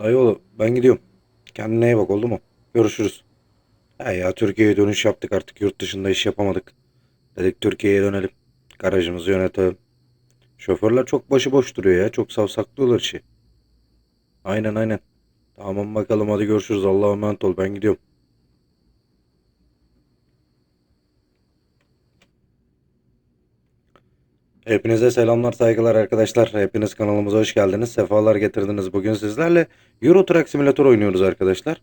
Dayıoğlu ben gidiyorum. Kendine iyi bak oldu mu? Görüşürüz. He ya Türkiye'ye dönüş yaptık artık yurt dışında iş yapamadık. Dedik Türkiye'ye dönelim. Garajımızı yönetelim. Şoförler çok başıboş duruyor ya. Çok savsaklıyorlar işi. Aynen aynen. Tamam bakalım hadi görüşürüz. Allah'a emanet ol. Ben gidiyorum. Hepinize selamlar saygılar arkadaşlar. Hepiniz kanalımıza hoş geldiniz. Sefalar getirdiniz. Bugün sizlerle Euro Truck Simulator oynuyoruz arkadaşlar.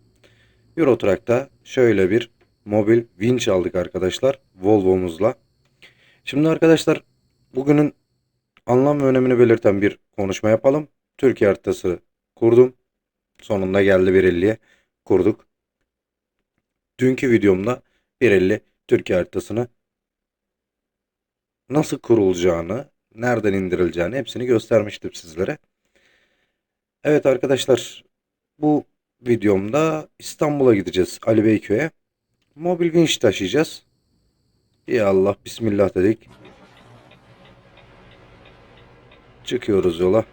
Euro Truck'ta şöyle bir mobil winch aldık arkadaşlar. Volvo'muzla. Şimdi arkadaşlar bugünün anlam ve önemini belirten bir konuşma yapalım. Türkiye haritası kurdum. Sonunda geldi 1.50'ye kurduk. Dünkü videomda 1.50 Türkiye haritasını nasıl kurulacağını, nereden indirileceğini hepsini göstermiştim sizlere. Evet arkadaşlar bu videomda İstanbul'a gideceğiz Ali Beyköy'e. Mobil vinç taşıyacağız. Ya Allah bismillah dedik. Çıkıyoruz yola.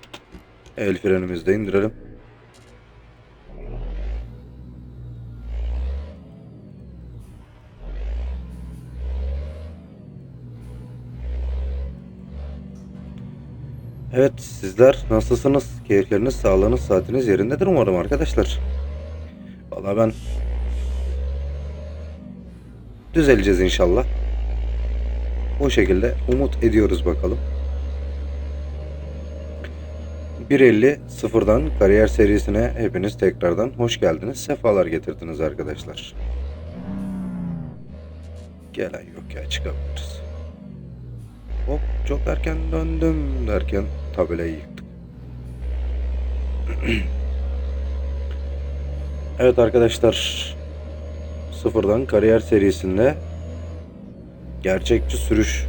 El frenimizi de indirelim. Evet sizler nasılsınız? Keyifleriniz, sağlığınız, saatiniz yerindedir umarım arkadaşlar. Valla ben düzeleceğiz inşallah. O şekilde umut ediyoruz bakalım. 1.50 sıfırdan kariyer serisine hepiniz tekrardan hoş geldiniz. Sefalar getirdiniz arkadaşlar. Gelen yok ya çıkabiliriz. Hop çok erken döndüm derken tabelayı yıktık. evet arkadaşlar sıfırdan kariyer serisinde gerçekçi sürüş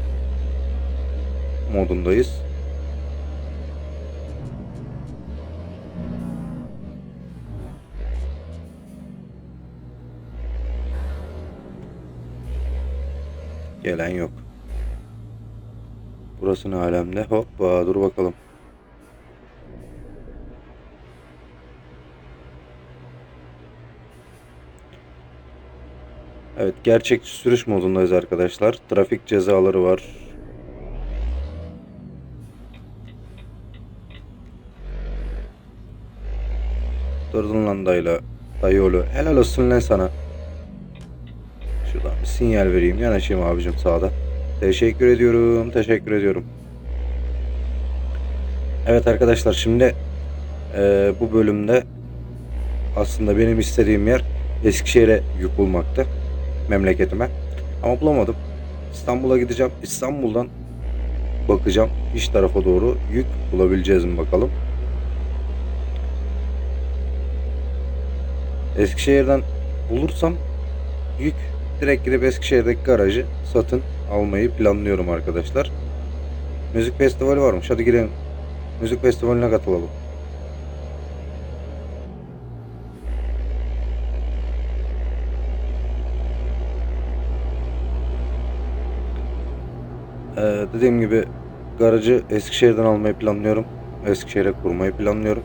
modundayız. Gelen yok. Burası ne alemde? Hoppa dur bakalım. Evet gerçekçi sürüş modundayız arkadaşlar. Trafik cezaları var. Durdun lan dayıyla. Dayıoğlu. Helal olsun lan sana. Şuradan bir sinyal vereyim. Yanaşayım abicim sağda. Teşekkür ediyorum. Teşekkür ediyorum. Evet arkadaşlar şimdi eee, bu bölümde aslında benim istediğim yer Eskişehir'e yük bulmaktı. Memleketime. Ama bulamadım. İstanbul'a gideceğim. İstanbul'dan bakacağım iç tarafa doğru yük bulabileceğiz mi bakalım. Eskişehir'den bulursam yük direkt gidip Eskişehir'deki garajı satın almayı planlıyorum arkadaşlar. Müzik festivali varmış. Hadi gidelim. Müzik festivaline katılalım. Ee, dediğim gibi garajı Eskişehir'den almayı planlıyorum. Eskişehir'e kurmayı planlıyorum.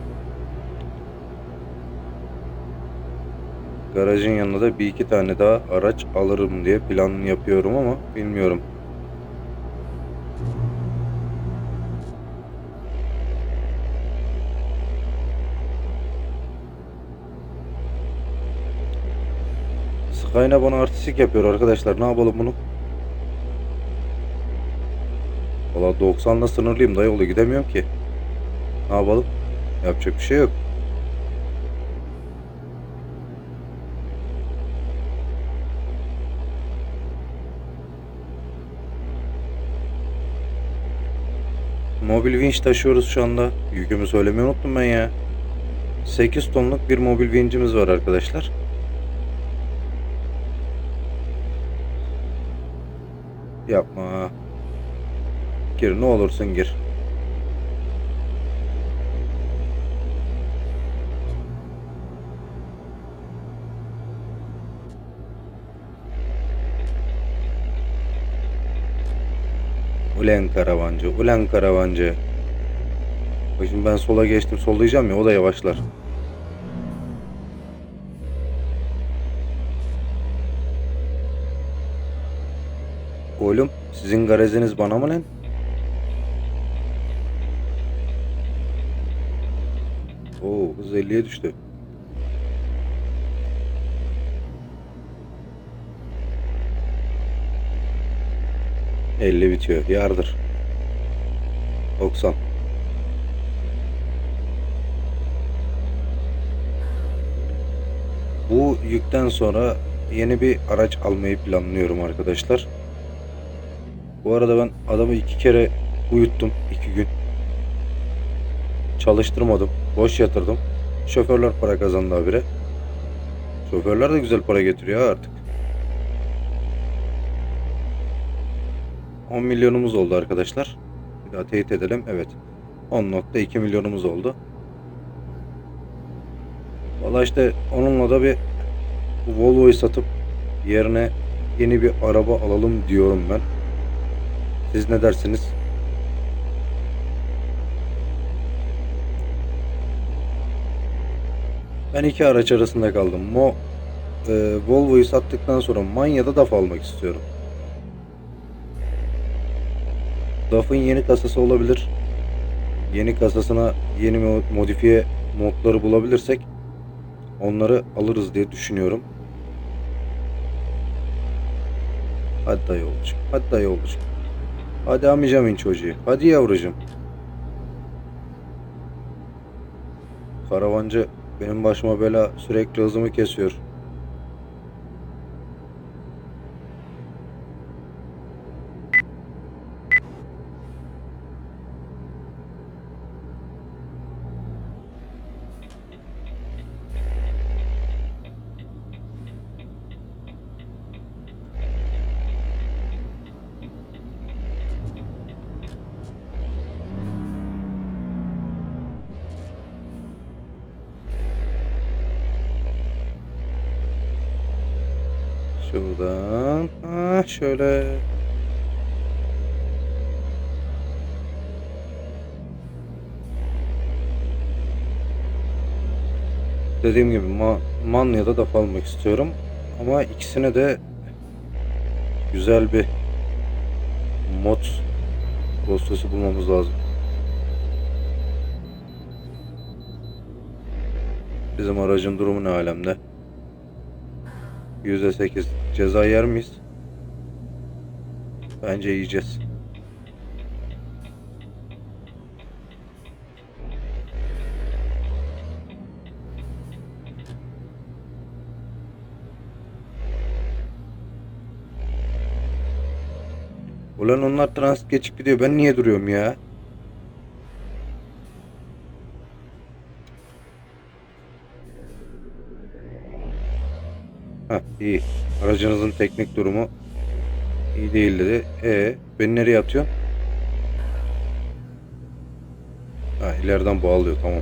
Garajın yanına da bir iki tane daha araç alırım diye plan yapıyorum ama bilmiyorum. Skyna bana artistik yapıyor arkadaşlar. Ne yapalım bunu? Valla 90'la sınırlıyım dayı yolu gidemiyorum ki. Ne yapalım? Yapacak bir şey yok. Mobil vinç taşıyoruz şu anda. Yükümü söylemeyi unuttum ben ya. 8 tonluk bir mobil vincimiz var arkadaşlar. Yapma. Gir ne olursun gir. Ulen karavancı, ulen karavancı. Bak şimdi ben sola geçtim, sollayacağım ya o da yavaşlar. Oğlum sizin gareziniz bana mı lan? Oo hız 50'ye düştü. ...50 bitiyor. Yardır. 90. Bu yükten sonra yeni bir araç almayı planlıyorum arkadaşlar. Bu arada ben adamı iki kere uyuttum iki gün. Çalıştırmadım. Boş yatırdım. Şoförler para kazandı habire. Şoförler de güzel para getiriyor artık. 10 milyonumuz oldu arkadaşlar. Bir daha teyit edelim. Evet. 10.2 milyonumuz oldu. Valla işte onunla da bir Volvo'yu satıp yerine yeni bir araba alalım diyorum ben. Siz ne dersiniz? Ben iki araç arasında kaldım. Mo e, Volvo'yu sattıktan sonra Manya'da DAF almak istiyorum. DAF'ın yeni kasası olabilir. Yeni kasasına yeni mo- modifiye modları bulabilirsek onları alırız diye düşünüyorum. Hadi dayı oğlucuğum. Hadi dayı oğlucuğum. Hadi amcamın çocuğu. Hadi yavrucuğum. Karavancı benim başıma bela sürekli hızımı kesiyor. Şöyle. Dediğim gibi Ma Manya'da da almak istiyorum. Ama ikisine de güzel bir mod dosyası bulmamız lazım. Bizim aracın durumu ne alemde? %8 ceza yer miyiz? Bence yiyeceğiz. Ulan onlar transit geçip gidiyor. Ben niye duruyorum ya? Heh, iyi. Aracınızın teknik durumu iyi değil dedi. E beni nereye atıyor? Ha ileriden bağlıyor tamam.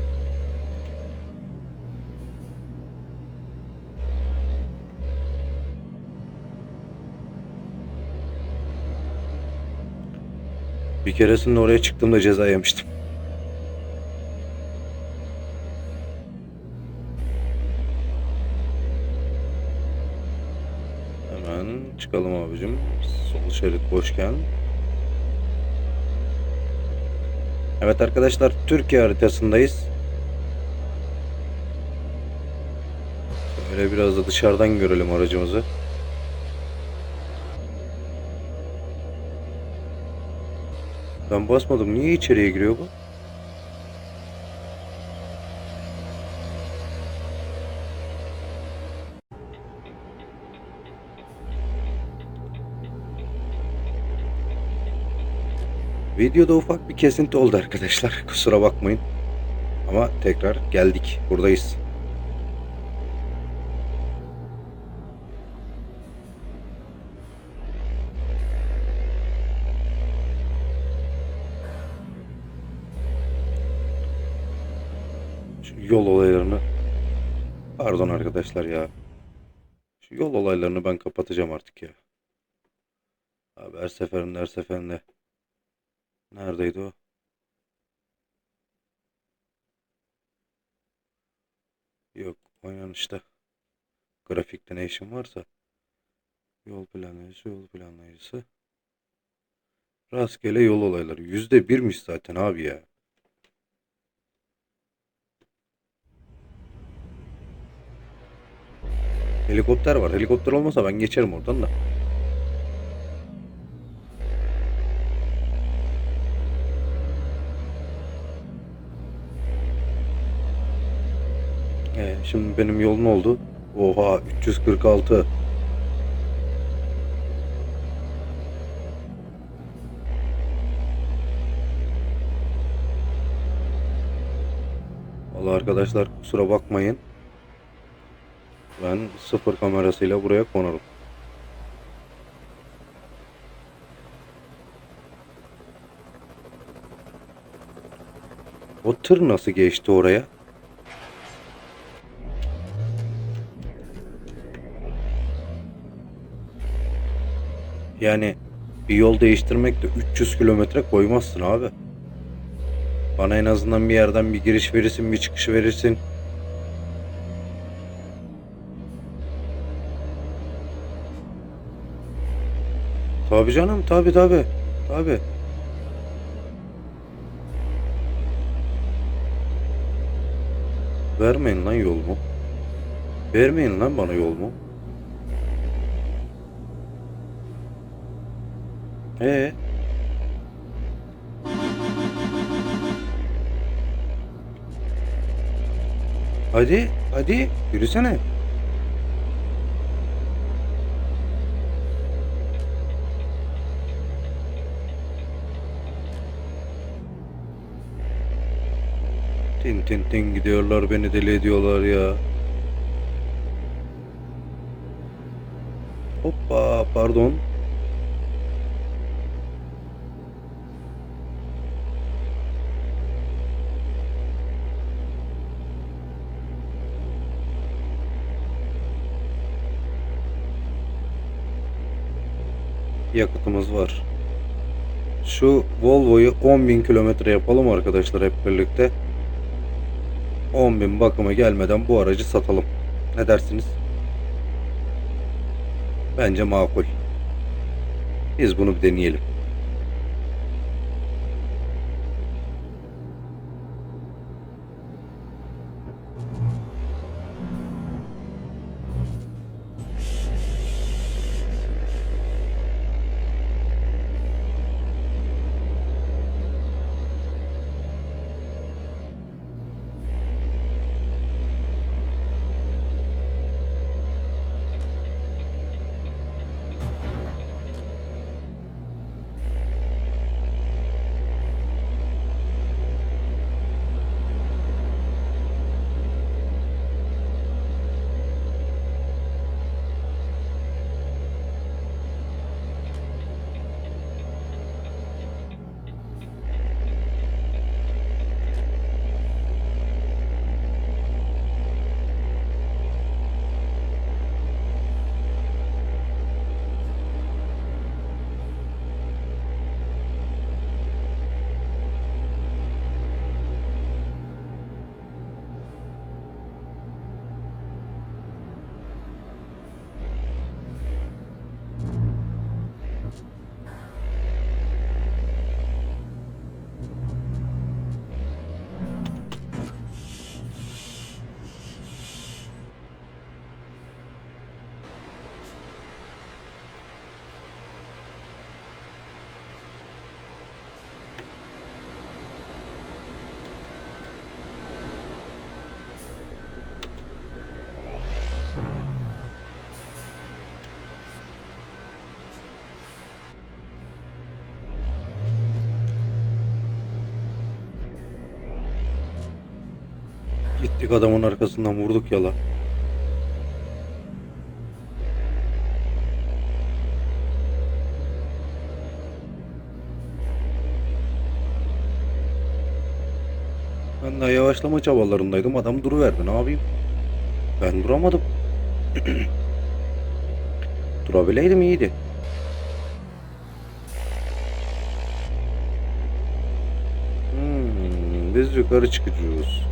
Bir keresinde oraya çıktığımda ceza yemiştim. Şerit boşken. Evet arkadaşlar Türkiye haritasındayız. Şöyle biraz da dışarıdan görelim aracımızı. Ben basmadım. Niye içeriye giriyor bu? Videoda ufak bir kesinti oldu arkadaşlar. Kusura bakmayın. Ama tekrar geldik. Buradayız. Şu yol olaylarını Pardon arkadaşlar ya. Şu yol olaylarını ben kapatacağım artık ya. Abi her seferinde her seferinde. Neredeydi o? Yok oynanışta. Grafikte ne işim varsa. Yol planlayıcısı, yol planlayıcısı. Rastgele yol olayları. Yüzde birmiş zaten abi ya. Helikopter var. Helikopter olmasa ben geçerim oradan da. Ee, şimdi benim yol ne oldu? Oha 346. Vallahi arkadaşlar kusura bakmayın. Ben sıfır kamerasıyla buraya konurum. O tır nasıl geçti oraya? Yani bir yol değiştirmek de 300 kilometre koymazsın abi. Bana en azından bir yerden bir giriş verirsin, bir çıkış verirsin. Tabii canım, tabii tabii. Tabii. Vermeyin lan yolumu. Vermeyin lan bana yolumu. Ee? Hadi, hadi yürüsene. Tin tin tin gidiyorlar beni deli ediyorlar ya. Hoppa pardon. Yakıtımız var. Şu Volvo'yu 10.000 kilometre yapalım arkadaşlar hep birlikte. 10.000 bakıma gelmeden bu aracı satalım. Ne dersiniz? Bence makul. Biz bunu bir deneyelim. Gittik adamın arkasından vurduk yala. Ben daha yavaşlama çabalarındaydım. Adam duruverdi. Ne yapayım? Ben duramadım. Durabileydim iyiydi. Hmm, biz yukarı çıkacağız.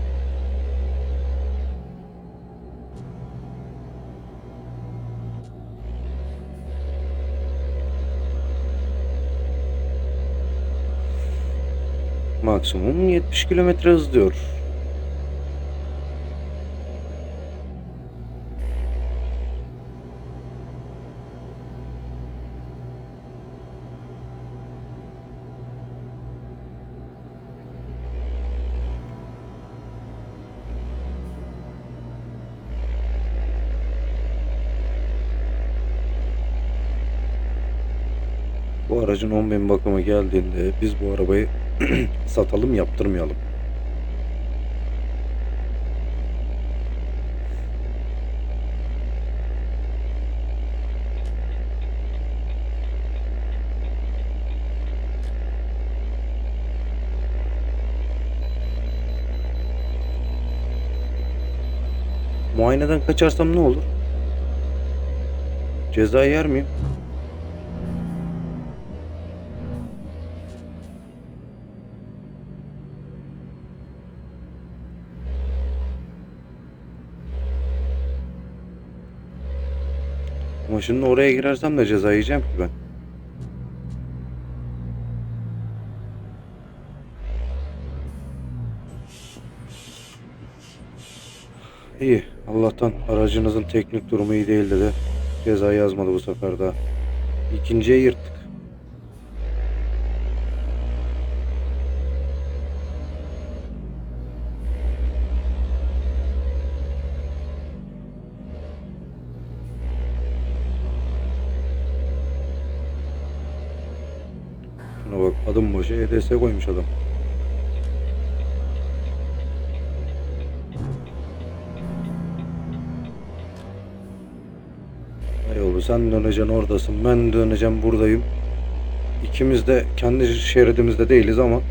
Maksimum 70 kilometre hız diyor. Bu aracın 10.000 bakımı geldiğinde biz bu arabayı satalım yaptırmayalım. Muayeneden kaçarsam ne olur? Ceza yer miyim? Ama şimdi oraya girersem de ceza yiyeceğim ki ben. İyi. Allah'tan aracınızın teknik durumu iyi değildi de ceza yazmadı bu sefer daha. İkinciye yırttık. Döneceksin oradasın ben döneceğim buradayım. İkimiz de kendi şeridimizde değiliz ama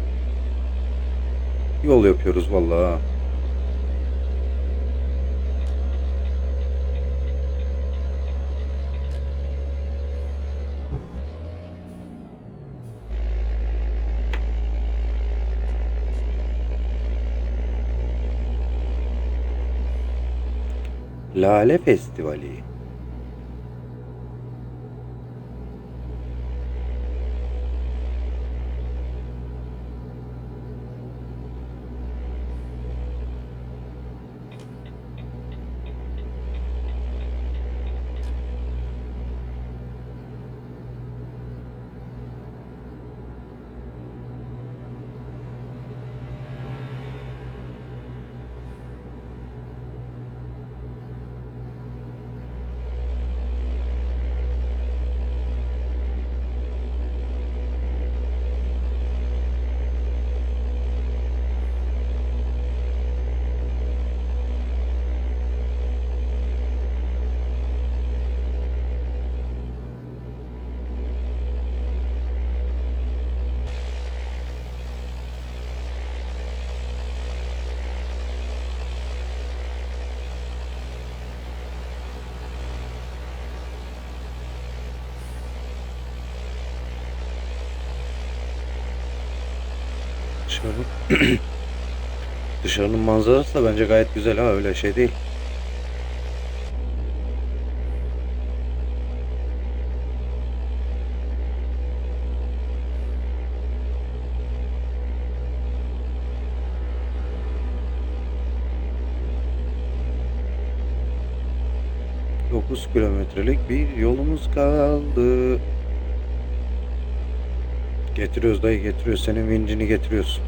yol yapıyoruz vallahi. Lale Festivali. Dışarı... Dışarının manzarası da bence gayet güzel ha öyle şey değil. Dokuz kilometrelik bir yolumuz kaldı. Getiriyoruz dayı getiriyoruz. Senin vincini getiriyoruz.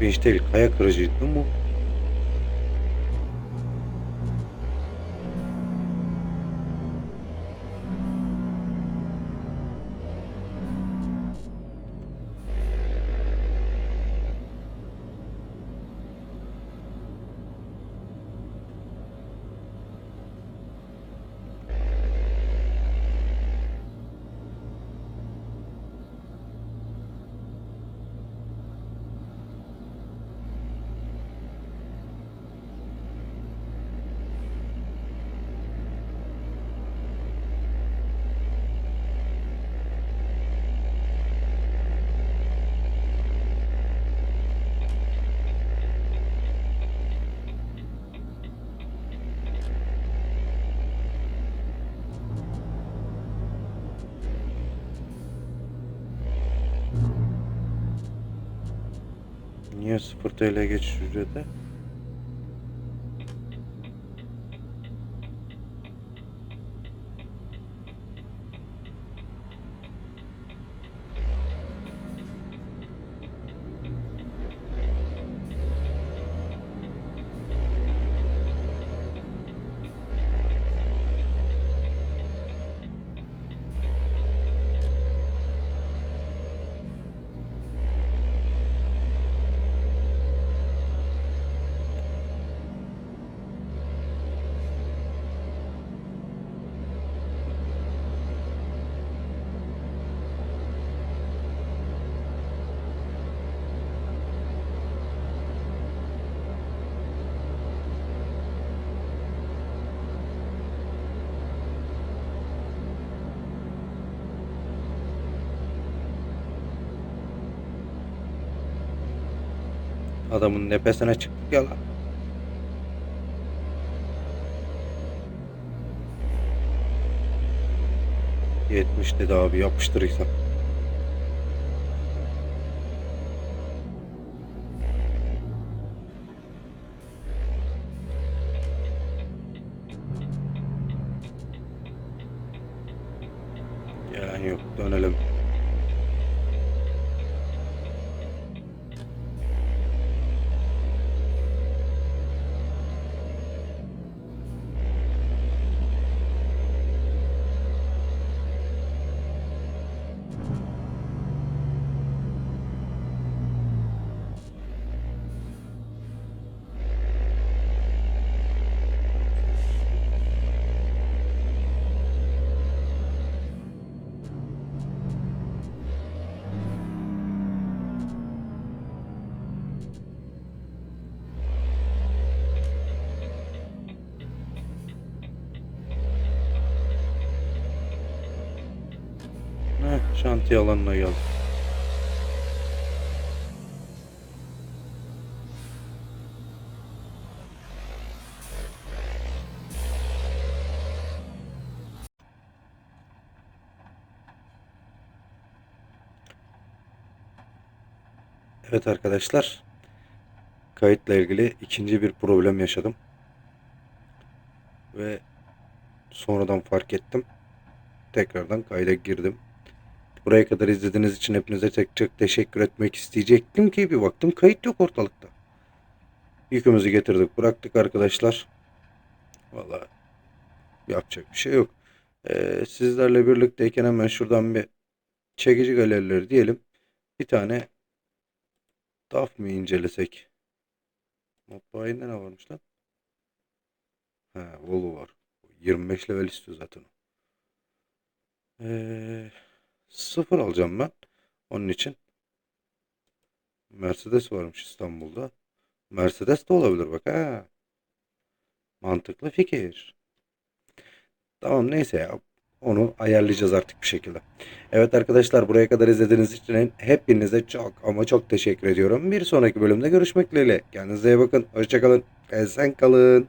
Vinç değil kaya kırıcıydı bu. Niye 0 TL geçiş ücreti? Adamın nefesine çıktık ya lan. Yetmiş dedi abi yapıştırırsam. Şantiye alanına geldik. Evet arkadaşlar. Kayıtla ilgili ikinci bir problem yaşadım. Ve sonradan fark ettim. Tekrardan kayda girdim. Buraya kadar izlediğiniz için hepinize tek tek teşekkür etmek isteyecektim ki bir baktım kayıt yok ortalıkta. Yükümüzü getirdik bıraktık arkadaşlar. Vallahi yapacak bir şey yok. Ee, sizlerle birlikteyken hemen şuradan bir çekici galerileri diyelim. Bir tane DAF mı incelesek? Mobbile'de ne varmış lan? Ha, Volvo var. 25 level istiyor zaten. o. Sıfır alacağım ben. Onun için. Mercedes varmış İstanbul'da. Mercedes de olabilir bak ha. Mantıklı fikir. Tamam neyse ya. Onu ayarlayacağız artık bir şekilde. Evet arkadaşlar buraya kadar izlediğiniz için hepinize çok ama çok teşekkür ediyorum. Bir sonraki bölümde görüşmek dileğiyle. Kendinize iyi bakın. Hoşçakalın. Esen kalın.